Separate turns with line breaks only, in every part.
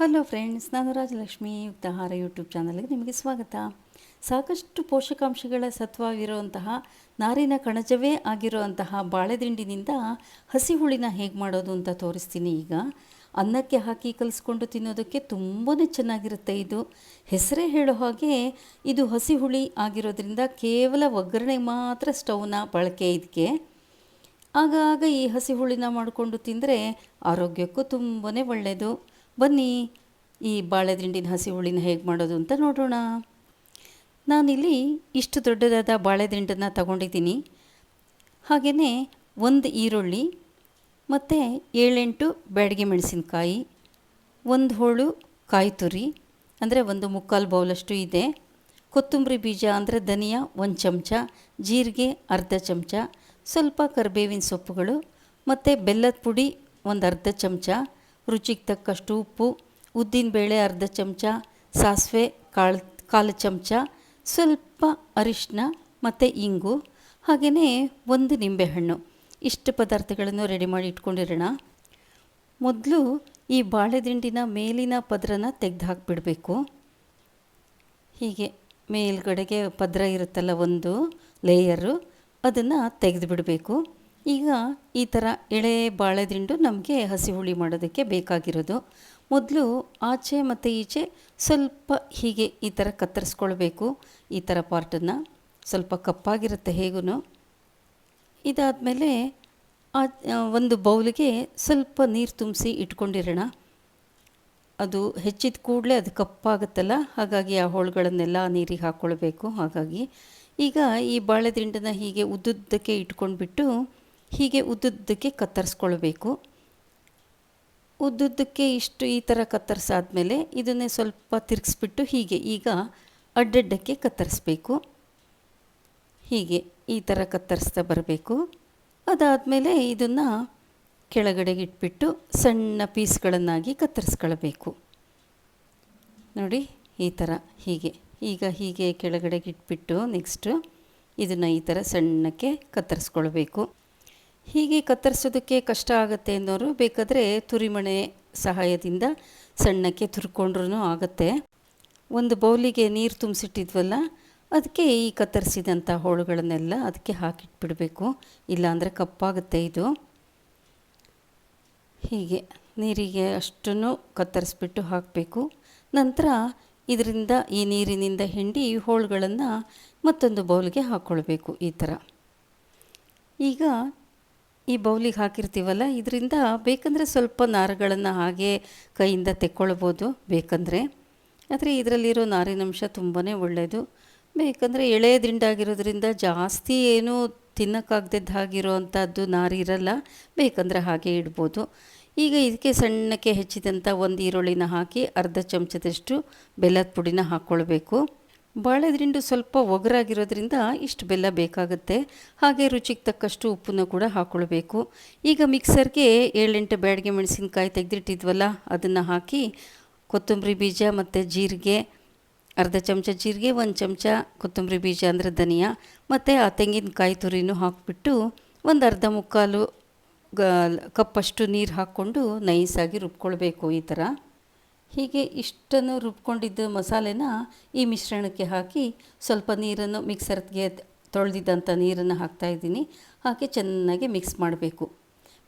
Hello friends ನಾನು Rajalakshmi ಯುಕ್ತಹಾರ YouTube ಚಾನಲ್ಗೆ ನಿಮಗೆ ಸ್ವಾಗತ. ಸಾಕಷ್ಟು ಪೋಷಕಾಂಶಗಳ ಸತ್ವವಿರುವಂತಹ ನಾರಿನ ಕಣಜವೇ ಆಗಿರುವಂತಹ ಬಾಳೆದಿಂಡಿನಿಂದ ಹಸಿ ಹುಳಿನ ಹೇಗೆ ಮಾಡೋದು ಅಂತ ತೋರಿಸ್ತೀನಿ ಈಗ. ಅನ್ನಕ್ಕೆ ಹಾಕಿ ಕಲಿಸ್ಕೊಂಡು ತಿನ್ನೋದಕ್ಕೆ ತುಂಬಾ ಚೆನ್ನಾಗಿರುತ್ತೆ ಇದು. ಹೆಸರೇ ಹೇಳೋ ಹಾಗೆ ಇದು ಹಸಿ ಹುಳಿ ಆಗಿರೋದ್ರಿಂದ ಕೇವಲ ಒಗ್ಗರಣೆ ಮಾತ್ರ ಸ್ಟವ್ನ ಬಳಕೆ ಇದಕ್ಕೆ ಆಗಾಗ ಈ ಹಸಿ ಹುಳಿನ ಮಾಡಿಕೊಂಡು ತಿಂದರೆ ಆರೋಗ್ಯಕ್ಕೂ ತುಂಬಾ ಒಳ್ಳೆಯದು ಬನ್ನಿ, ಈ ಬಾಳೆದಿಂಡಿನ ಹಸಿ ಹುಳಿನ ಹೇಗೆ ಮಾಡೋದು ಅಂತ ನೋಡೋಣ. ನಾನಿಲ್ಲಿ ಇಷ್ಟು ದೊಡ್ಡದಾದ ಬಾಳೆದಿಂಡನ್ನು ತಗೊಂಡಿದ್ದೀನಿ. ಹಾಗೆಯೇ ಒಂದು ಈರುಳ್ಳಿ, ಮತ್ತು ಏಳೆಂಟು ಬ್ಯಾಡಗೆ ಮೆಣಸಿನಕಾಯಿ, ಒಂದು ಹೋಳು ಕಾಯಿ ತುರಿ, ಅಂದರೆ ಒಂದು ಮುಕ್ಕಾಲು ಬೌಲಷ್ಟು ಇದೆ. ಕೊತ್ತಂಬರಿ ಬೀಜ ಅಂದರೆ ಧನಿಯಾ ಒಂದು ಚಮಚ, ಜೀರಿಗೆ ಅರ್ಧ ಚಮಚ, ಸ್ವಲ್ಪ ಕರಿಬೇವಿನ ಸೊಪ್ಪುಗಳು, ಮತ್ತು ಬೆಲ್ಲದ ಪುಡಿ ಒಂದು ಅರ್ಧ ಚಮಚ ರುಚಿಗೆ ತಕ್ಕಷ್ಟು ಉಪ್ಪು ಉದ್ದಿನಬೇಳೆ ಅರ್ಧ ಚಮಚ, ಸಾಸಿವೆ ಕಾಳು, ಕಾಲು ಚಮಚ, ಸ್ವಲ್ಪ ಅರಿಶಿನ ಮತ್ತು ಇಂಗು, ಹಾಗೆಯೇ ಒಂದು ನಿಂಬೆಹಣ್ಣು. ಇಷ್ಟು ಪದಾರ್ಥಗಳನ್ನು ರೆಡಿ ಮಾಡಿ ಇಟ್ಕೊಂಡಿರೋಣ. ಮೊದಲು ಈ ಬಾಳೆದಿಂಡಿನ ಮೇಲಿನ ಪದರನ ತೆಗೆದು ಹಾಕಿಬಿಡಬೇಕು ಹೀಗೆ ಮೇಲ್ಗಡೆಗೆ ಪದರ ಇರುತ್ತಲ್ಲ ಒಂದು ಲೇಯರು ಅದನ್ನು ತೆಗೆದು ಬಿಡಬೇಕು ಈಗ ಈ ಥರ ಎಳೆ ಬಾಳೆದಿಂಡು ನಮಗೆ ಹಸಿ ಹುಳಿ ಮಾಡೋದಕ್ಕೆ ಬೇಕಾಗಿರೋದು. ಮೊದಲು ಆಚೆ ಮತ್ತು ಈಚೆ ಸ್ವಲ್ಪ ಹೀಗೆ ಈ ಥರ ಕತ್ತರಿಸ್ಕೊಳ್ಬೇಕು. ಈ ಥರ ಪಾರ್ಟನ್ನು ಸ್ವಲ್ಪ ಕಪ್ಪಾಗಿರುತ್ತೆ ಹೇಗೂ ಇದಾದಮೇಲೆ ಆ ಒಂದು ಬೌಲಿಗೆ ಸ್ವಲ್ಪ ನೀರು ತುಂಬಿಸಿ ಇಟ್ಕೊಂಡಿರೋಣ. ಅದು ಹೆಚ್ಚಿದ ಕೂಡಲೇ ಅದು ಕಪ್ಪಾಗುತ್ತಲ್ಲ, ಹಾಗಾಗಿ ಆ ಹೋಳುಗಳನ್ನೆಲ್ಲ ನೀರಿಗೆ ಹಾಕ್ಕೊಳ್ಬೇಕು ಹಾಗಾಗಿ. ಈಗ ಈ ಬಾಳೆದಿಂಡನ್ನ ಹೀಗೆ ಉದ್ದುದ್ದಕ್ಕೆ ಇಟ್ಕೊಂಡ್ಬಿಟ್ಟು ಹೀಗೆ ಉದ್ದುದ್ದಕ್ಕೆ ಕತ್ತರಿಸ್ಕೊಳ್ಬೇಕು. ಉದ್ದುದ್ದಕ್ಕೆ ಇಷ್ಟು ಈ ಥರ ಕತ್ತರಿಸಾದ್ಮೇಲೆ ಇದನ್ನೇ ಸ್ವಲ್ಪ ತಿರುಗಿಸ್ಬಿಟ್ಟು ಹೀಗೆ ಈಗ ಅಡ್ಡಡ್ಡಕ್ಕೆ ಕತ್ತರಿಸ್ಬೇಕು. ಹೀಗೆ ಈ ಥರ ಕತ್ತರಿಸ್ತಾ ಬರಬೇಕು. ಅದಾದಮೇಲೆ ಇದನ್ನು ಕೆಳಗಡೆಗೆ ಇಟ್ಬಿಟ್ಟು ಸಣ್ಣ ಪೀಸ್ಗಳನ್ನಾಗಿ ಕತ್ತರಿಸ್ಕೊಳ್ಬೇಕು. ನೋಡಿ, ಈ ಥರ ಹೀಗೆ. ಈಗ ಹೀಗೆ ಕೆಳಗಡೆಗೆ ಇಟ್ಬಿಟ್ಟು ನೆಕ್ಸ್ಟು ಇದನ್ನು ಈ ಥರ ಸಣ್ಣಕ್ಕೆ ಕತ್ತರಿಸ್ಕೊಳ್ಬೇಕು. ಹೀಗೆ ಕತ್ತರಿಸೋದಕ್ಕೆ ಕಷ್ಟ ಆಗುತ್ತೆ ಅನ್ನೋರು ಬೇಕಾದರೆ ತುರಿಮಣೆ ಸಹಾಯದಿಂದ ಸಣ್ಣಕ್ಕೆ ತುರ್ಕೊಂಡ್ರೂ ಆಗುತ್ತೆ. ಒಂದು ಬೌಲಿಗೆ ನೀರು ತುಂಬಿಸಿಟ್ಟಿದ್ವಲ್ಲ, ಅದಕ್ಕೆ ಈ ಕತ್ತರಿಸಿದಂಥ ಹೋಳುಗಳನ್ನೆಲ್ಲ ಅದಕ್ಕೆ ಹಾಕಿಟ್ಬಿಡಬೇಕು. ಇಲ್ಲಾಂದರೆ ಕಪ್ಪಾಗುತ್ತೆ ಇದು. ಹೀಗೆ ನೀರಿಗೆ ಅಷ್ಟನ್ನು ಕತ್ತರಿಸ್ಬಿಟ್ಟು ಹಾಕಬೇಕು. ನಂತರ ಇದರಿಂದ ಈ ನೀರಿನಿಂದ ಹಿಂಡಿ ಹೋಳುಗಳನ್ನು ಮತ್ತೊಂದು ಬೌಲ್ಗೆ ಹಾಕ್ಕೊಳ್ಬೇಕು ಈ ಥರ. ಈಗ ಈ ಬೌಲಿಗೆ ಹಾಕಿರ್ತೀವಲ್ಲ, ಇದರಿಂದ ಬೇಕಂದರೆ ಸ್ವಲ್ಪ ನಾರುಗಳನ್ನು ಹಾಗೆ ಕೈಯಿಂದ ತೆಕ್ಕೊಳ್ಬೋದು ಬೇಕಂದರೆ. ಆದರೆ ಇದರಲ್ಲಿರೋ ನಾರಿನಂಶ ತುಂಬಾ ಒಳ್ಳೆಯದು ಬೇಕಂದರೆ ಎಳೆ ದಿಂಡಾಗಿರೋದ್ರಿಂದ ಜಾಸ್ತಿ ಏನೂ ತಿನ್ನೋಕ್ಕಾಗ್ದಿದ್ದ ಹಾಗಿರೋ ಅಂಥದ್ದು ನಾರು ಇರಲ್ಲ ಬೇಕಂದರೆ ಹಾಗೆ ಇಡ್ಬೋದು. ಈಗ ಇದಕ್ಕೆ ಸಣ್ಣಕ್ಕೆ ಹೆಚ್ಚಿದಂಥ ಒಂದು ಈರುಳ್ಳಿನ ಹಾಕಿ ಅರ್ಧ ಚಮಚದಷ್ಟು ಬೆಲ್ಲದ ಪುಡಿನ ಹಾಕ್ಕೊಳ್ಬೇಕು ಬಾಳೆದಿಂಡು ಸ್ವಲ್ಪ ಒಗರಾಗಿರೋದ್ರಿಂದ ಇಷ್ಟು ಬೆಲ್ಲ ಬೇಕಾಗುತ್ತೆ. ಹಾಗೆ ರುಚಿಗೆ ತಕ್ಕಷ್ಟು ಉಪ್ಪನ್ನು ಕೂಡ ಹಾಕ್ಕೊಳ್ಬೇಕು ಈಗ ಮಿಕ್ಸರ್ಗೆ ಏಳೆಂಟು ಬ್ಯಾಡಿಗೆ ಮೆಣಸಿನ್ಕಾಯಿ ತೆಗೆದಿಟ್ಟಿದ್ವಲ್ಲ, ಅದನ್ನು ಹಾಕಿ ಕೊತ್ತಂಬರಿ ಬೀಜ ಮತ್ತು ಜೀರಿಗೆ, ಅರ್ಧ ಚಮಚ ಜೀರಿಗೆ, ಒಂದು ಚಮಚ ಕೊತ್ತಂಬರಿ ಬೀಜ ಅಂದರೆ ಧನಿಯಾ, ಮತ್ತು ಆ ತೆಂಗಿನಕಾಯಿ ತುರಿನೂ ಹಾಕಿಬಿಟ್ಟು ಒಂದು ಅರ್ಧ ಮುಕ್ಕಾಲು ಗ, ಕಪ್ಪಷ್ಟು ನೀರು ಹಾಕ್ಕೊಂಡು ನೈಸಾಗಿ ರುಬ್ಕೊಳ್ಬೇಕು ಈ ಥರ ಹೀಗೆ ಇಷ್ಟನ್ನು ರುಬ್ಕೊಂಡಿದ್ದ ಮಸಾಲೆನ ಈ ಮಿಶ್ರಣಕ್ಕೆ ಹಾಕಿ ಸ್ವಲ್ಪ ನೀರನ್ನು ಮಿಕ್ಸರ್ಗೆ ತೊಳೆದಿದ್ದಂಥ ನೀರನ್ನು ಹಾಕ್ತಾಯಿದ್ದೀನಿ ಹಾಕಿ ಚೆನ್ನಾಗಿ ಮಿಕ್ಸ್ ಮಾಡಬೇಕು.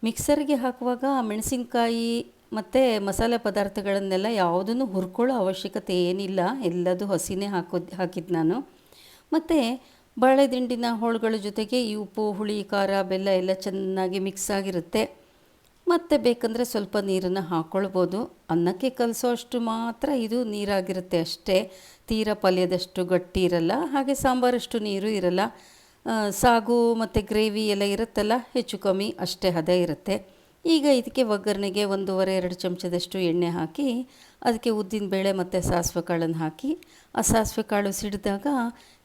ಮಿಕ್ಸರ್ಗೆ ಹಾಕುವಾಗ ಮೆಣಸಿನಕಾಯಿ ಮತ್ತು ಮಸಾಲೆ ಪದಾರ್ಥಗಳನ್ನೆಲ್ಲ ಯಾವುದನ್ನು ಹುರ್ಕೊಳ್ಳೋ ಅವಶ್ಯಕತೆ ಏನಿಲ್ಲ. ಎಲ್ಲದೂ ಹಸಿನೇ ಹಾಕೋದ್ ಹಾಕಿದ್ದು ನಾನು. ಮತ್ತು ಬಾಳೆದಿಂಡಿನ ಹೋಳುಗಳ ಜೊತೆಗೆ ಈ ಉಪ್ಪು, ಹುಳಿ, ಖಾರ, ಬೆಲ್ಲ ಎಲ್ಲ ಚೆನ್ನಾಗಿ ಮಿಕ್ಸ್ ಆಗಿರುತ್ತೆ. ಮತ್ತು ಬೇಕಂದರೆ ಸ್ವಲ್ಪ ನೀರನ್ನು ಹಾಕ್ಕೊಳ್ಬೋದು ಅನ್ನಕ್ಕೆ ಕಲಿಸೋ ಅಷ್ಟು ಮಾತ್ರ ಇದು ನೀರಾಗಿರುತ್ತೆ ಅಷ್ಟೇ. ತೀರ ಪಲ್ಯದಷ್ಟು ಗಟ್ಟಿ ಇರಲ್ಲ, ಹಾಗೆ ಸಾಂಬಾರಷ್ಟು ನೀರು ಇರಲ್ಲ. ಸಾಗು ಮತ್ತು ಗ್ರೇವಿ ಎಲ್ಲ ಇರುತ್ತಲ್ಲ, ಹೆಚ್ಚು ಕಮ್ಮಿ ಅಷ್ಟೇ ಹದ ಇರುತ್ತೆ. ಈಗ ಇದಕ್ಕೆ ಒಗ್ಗರಣೆಗೆ ಒಂದೂವರೆ, ಎರಡು ಚಮಚದಷ್ಟು ಎಣ್ಣೆ ಹಾಕಿ, ಅದಕ್ಕೆ ಉದ್ದಿನ ಬೇಳೆ ಮತ್ತು ಸಾಸಿವೆ ಕಾಳನ್ನು ಹಾಕಿ, ಆ ಸಾಸಿವೆ ಕಾಳು ಸಿಡಿದಾಗ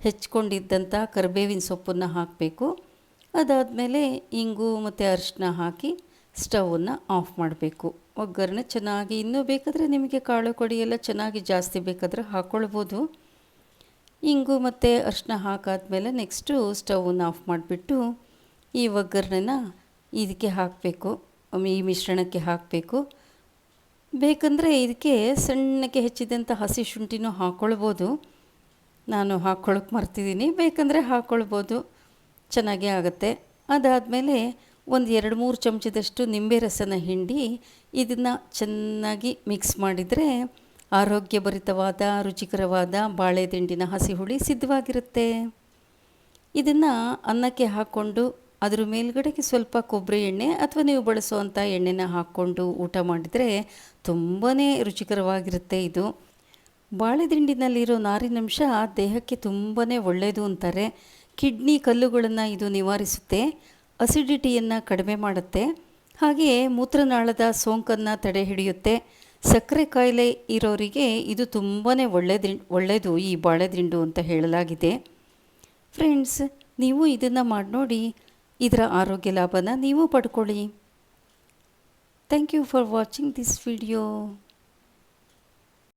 ಹೆಚ್ಕೊಂಡಿದ್ದಂಥ ಕರಿಬೇವಿನ ಸೊಪ್ಪನ್ನು ಹಾಕಬೇಕು. ಅದಾದಮೇಲೆ ಇಂಗು ಮತ್ತು ಅರಿಶಿನ ಹಾಕಿ ಸ್ಟವನ್ನು ಆಫ್ ಮಾಡಬೇಕು. ಒಗ್ಗರಣೆ ಚೆನ್ನಾಗಿ ಇನ್ನೂ ಬೇಕಾದರೆ ನಿಮಗೆ ಕಾಳು ಕೊಡಿ ಎಲ್ಲ ಚೆನ್ನಾಗಿ ಜಾಸ್ತಿ ಬೇಕಾದರೆ ಹಾಕ್ಕೊಳ್ಬೋದು ಇಂಗು ಮತ್ತು ಅರಿಶಿನ ಹಾಕಾದ್ಮೇಲೆ ನೆಕ್ಸ್ಟು ಸ್ಟವನ್ನು ಆಫ್ ಮಾಡಿಬಿಟ್ಟು ಈ ಒಗ್ಗರಣೆನ ಇದಕ್ಕೆ ಹಾಕಬೇಕು. ಈ ಮಿಶ್ರಣಕ್ಕೆ ಹಾಕಬೇಕು. ಬೇಕಂದರೆ ಇದಕ್ಕೆ ಸಣ್ಣಕ್ಕೆ ಹೆಚ್ಚಿದಂಥ ಹಸಿ ಶುಂಠಿನೂ ಹಾಕ್ಕೊಳ್ಬೋದು ನಾನು ಹಾಕ್ಕೊಳಕ್ಕೆ ಮರ್ತಿದ್ದೀನಿ. ಬೇಕಂದರೆ ಹಾಕ್ಕೊಳ್ಬೋದು ಚೆನ್ನಾಗೇ ಆಗುತ್ತೆ. ಅದಾದಮೇಲೆ ಒಂದು ಎರಡು ಮೂರು ಚಮಚದಷ್ಟು ನಿಂಬೆ ರಸನ ಹಿಂಡಿ ಇದನ್ನು ಚೆನ್ನಾಗಿ ಮಿಕ್ಸ್ ಮಾಡಿದರೆ ಆರೋಗ್ಯಭರಿತವಾದ, ರುಚಿಕರವಾದ ಬಾಳೆ ದಿಂಡಿನ ಹಸಿ ಹುಳಿ ಸಿದ್ಧವಾಗಿರುತ್ತೆ. ಇದನ್ನು ಅನ್ನಕ್ಕೆ ಹಾಕ್ಕೊಂಡು ಅದರ ಮೇಲ್ಗಡೆಗೆ ಸ್ವಲ್ಪ ಕೊಬ್ಬರಿ ಎಣ್ಣೆ ಅಥವಾ ನೀವು ಬಳಸುವಂಥ ಎಣ್ಣೆನ ಹಾಕ್ಕೊಂಡು ಊಟ ಮಾಡಿದರೆ ತುಂಬಾ ರುಚಿಕರವಾಗಿರುತ್ತೆ ಇದು. ಬಾಳೆದಿಂಡಿನಲ್ಲಿರೋ ನಾರಿನಂಶ ದೇಹಕ್ಕೆ ತುಂಬಾ ಒಳ್ಳೆಯದು ಅಂತಾರೆ. ಕಿಡ್ನಿ ಕಲ್ಲುಗಳನ್ನು ಇದು ನಿವಾರಿಸುತ್ತೆ. ಅಸಿಡಿಟಿಯನ್ನು ಕಡಿಮೆ ಮಾಡುತ್ತೆ. ಹಾಗೆಯೇ ಮೂತ್ರನಾಳದ ಸೋಂಕನ್ನು ತಡೆ ಹಿಡಿಯುತ್ತೆ. ಸಕ್ಕರೆ ಕಾಯಿಲೆ ಇರೋರಿಗೆ ಇದು ತುಂಬಾ ಒಳ್ಳೆದಿ ಒಳ್ಳೆಯದು ಈ ಬಾಳೆದಿಂಡು ಅಂತ ಹೇಳಲಾಗಿದೆ. ಫ್ರೆಂಡ್ಸ್, ನೀವು ಇದನ್ನು ಮಾಡಿ ನೋಡಿ, ಇದರ ಆರೋಗ್ಯ ಲಾಭನ ನೀವು ಪಡ್ಕೊಳ್ಳಿ. Thank you for watching this video.